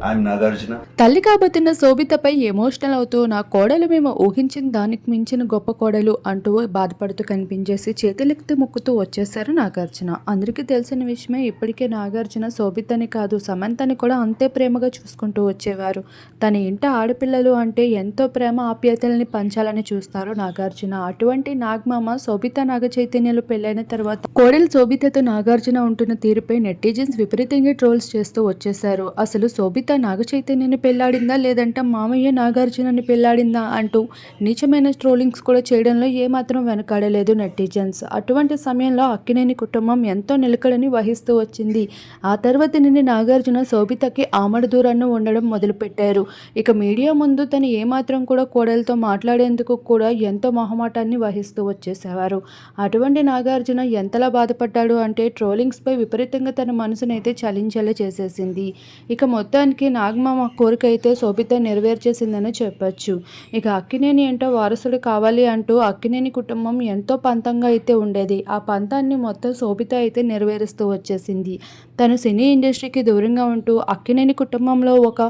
నాగార్జున తల్లి కాబోతున్న శోభితపై ఎమోషనల్ అవుతూ నా కోడలు మేము ఊహించిన దానికి మించిన గొప్ప కోడలు అంటూ బాధపడుతూ కనిపించేసి చేతులెక్తి మొక్కుతూ వచ్చేశారు నాగార్జున. అందరికీ తెలిసిన విషయమే ఇప్పటికే నాగార్జున శోభితని కాదు సమంతని కూడా అంతే ప్రేమగా చూసుకుంటూ వచ్చేవారు. తన ఇంట ఆడపిల్లలు అంటే ఎంతో ప్రేమ ఆప్యాయతల్ని పంచాలని చూస్తారు నాగార్జున. అటువంటి నాగమామ శోభిత నాగ చైతన్యలు పెళ్ళైన తర్వాత కోడలు శోభితతో నాగార్జున ఉంటున్న తీరుపై నెటిజన్స్ విపరీతంగా ట్రోల్స్ చేస్తూ వచ్చేశారు. అసలు శోభిత సీత నాగచైతన్యని పెళ్ళాడిందా? లేదంటే మామయ్య నాగార్జునని పెళ్ళాడిందా? అంటూ నీచమైన ట్రోలింగ్స్ కూడా చేయడంలో ఏమాత్రం వెనకాడలేదు నెటిజన్స్. అటువంటి సమయంలో అక్కినేని కుటుంబం ఎంతో నిలకడని వహిస్తూ వచ్చింది. ఆ తర్వాత నిన్న నాగార్జున శోభితకి ఆమడ దూరాన్ని ఉండడం మొదలుపెట్టారు. ఇక మీడియా ముందు తను ఏమాత్రం కూడా కోడలతో మాట్లాడేందుకు కూడా ఎంతో మొహమాటాన్ని వహిస్తూ వచ్చేసేవారు. అటువంటి నాగార్జున ఎంతలా బాధపడ్డాడు అంటే ట్రోలింగ్స్పై విపరీతంగా తన మనసునైతే చలించేలా చేసేసింది. ఇక మొత్తానికి నాగమామ కోరిక అయితే శోభిత నెరవేర్చేసిందని చెప్పచ్చు. ఇక అక్కినేని ఏంటో వారసుడు కావాలి అంటూ అక్కినేని కుటుంబం ఎంతో పంతంగా అయితే ఉండేది. ఆ పంతాన్ని మొత్తం శోభిత అయితే నెరవేరుస్తూ వచ్చేసింది. తను సినీ ఇండస్ట్రీకి దూరంగా ఉంటూ అక్కినేని కుటుంబంలో ఒక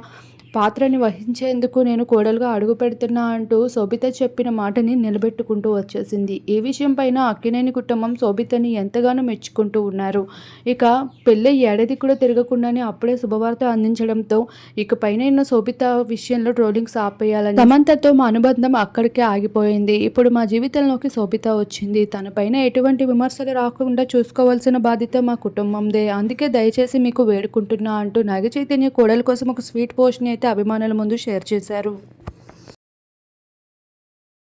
పాత్రని వహించేందుకు నేను కోడలుగా అడుగు పెడుతున్నా అంటూ శోభిత చెప్పిన మాటని నిలబెట్టుకుంటూ వచ్చేసింది. ఈ విషయం పైన అక్కినేని కుటుంబం శోభితని ఎంతగానో మెచ్చుకుంటూ ఉన్నారు. ఇక పెళ్ళి ఏడాది కూడా తిరగకుండానే అప్పుడే శుభవార్త అందించడంతో ఇక పైన శోభిత విషయంలో ట్రోలింగ్స్ ఆపేయాలని సమంతతో మా అనుబంధం అక్కడికే ఆగిపోయింది. ఇప్పుడు మా జీవితంలోకి శోభిత వచ్చింది. తన పైన ఎటువంటి విమర్శలు రాకుండా చూసుకోవాల్సిన బాధ్యత మా కుటుంబందే. అందుకే దయచేసి మీకు వేడుకుంటున్నా అంటూ నాగ చైతన్య కోడల కోసం ఒక స్వీట్ పోస్ట్ని అయితే అభిమానుల ముందు షేర్ చేశారు.